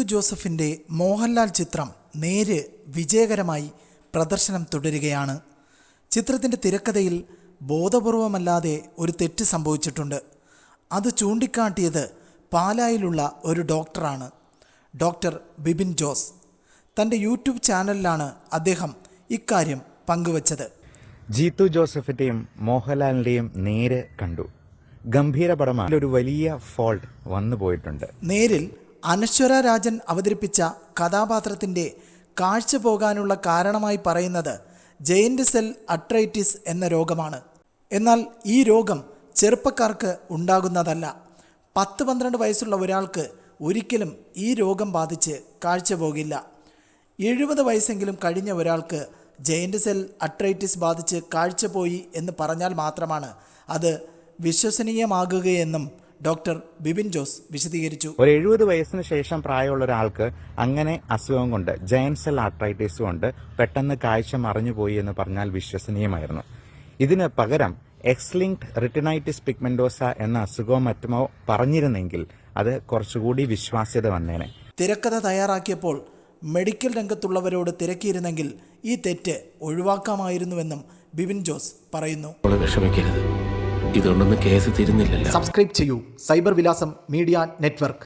ജീത്തു ജോസഫിന്റെ മോഹൻലാൽ ചിത്രം നേര് വിജയകരമായി പ്രദർശനം തുടരുകയാണ്. ചിത്രത്തിന്റെ തിരക്കഥയിൽ ബോധപൂർവമല്ലാതെ ഒരു തെറ്റ് സംഭവിച്ചിട്ടുണ്ട്. അത് ചൂണ്ടിക്കാട്ടിയത് പാലായിലുള്ള ഒരു ഡോക്ടറാണ് ഡോക്ടർ ബിബിൻ ജോസ്. തന്റെ യൂട്യൂബ് ചാനലിലാണ് അദ്ദേഹം ഇക്കാര്യം പങ്കുവച്ചത്. ജീത്തു ജോസഫിന്റെയും മോഹൻലാലിന്റെയും നേര് കണ്ടു. ഗംഭീര പടമാണ്. ഒരു വലിയ ഫോൾട്ട് വന്നു പോയിട്ടുണ്ട് നേരിൽ അനശ്വര രാജൻ അവതരിപ്പിച്ച കഥാപാത്രത്തിന്റെ കാഴ്ച പോകാനുള്ള കാരണമായി പറയുന്നത് ജയന്റ് സെൽ അട്രൈറ്റിസ് എന്ന രോഗമാണ്. എന്നാൽ ഈ രോഗം ചെറുപ്പക്കാർക്ക് ഉണ്ടാകുന്നതല്ല. പത്ത് പന്ത്രണ്ട് വയസ്സുള്ള ഒരാൾക്ക് ഒരിക്കലും ഈ രോഗം ബാധിച്ച് കാഴ്ച പോകില്ല. എഴുപത് വയസ്സെങ്കിലും കഴിഞ്ഞ ഒരാൾക്ക് ജയന്റ് സെൽ അട്രൈറ്റിസ് ബാധിച്ച് കാഴ്ച പോയി എന്ന് പറഞ്ഞാൽ മാത്രമാണ് അത് വിശ്വസനീയമാകുകയെന്നും ഡോക്ടർ ബിബിൻ ജോസ് വിശദീകരിച്ചു. ഒരു എഴുപത് വയസ്സിന് ശേഷം പ്രായമുള്ള ഒരാൾക്ക് അങ്ങനെ അസുഖം കൊണ്ട് ജയൻസെൽ ആർട്രൈറ്റിസ് കൊണ്ട് പെട്ടെന്ന് കാഴ്ച മറഞ്ഞുപോയി എന്ന് പറഞ്ഞാൽ വിശ്വസനീയമായിരുന്നു. ഇതിന് പകരം എക്സ്ലിങ്ക്ഡ് റിട്ടിനൈറ്റിസ് പിഗ്മെന്റോസ എന്ന അസുഖവും മറ്റുമോ പറഞ്ഞിരുന്നെങ്കിൽ അത് കുറച്ചുകൂടി വിശ്വാസ്യത വന്നേനെ. തിരക്കഥ തയ്യാറാക്കിയപ്പോൾ മെഡിക്കൽ രംഗത്തുള്ളവരോട് തിരക്കിയിരുന്നെങ്കിൽ ഈ തെറ്റ് ഒഴിവാക്കാമായിരുന്നുവെന്നും ബിബിൻ ജോസ് പറയുന്നു. അവളെ വിഷമിക്കരുത്. ഇതുകൊണ്ടൊന്നും കേസ് തീരുന്നില്ലല്ലോ. സബ്സ്ക്രൈബ് ചെയ്യൂ. Cyber Vilasam media network.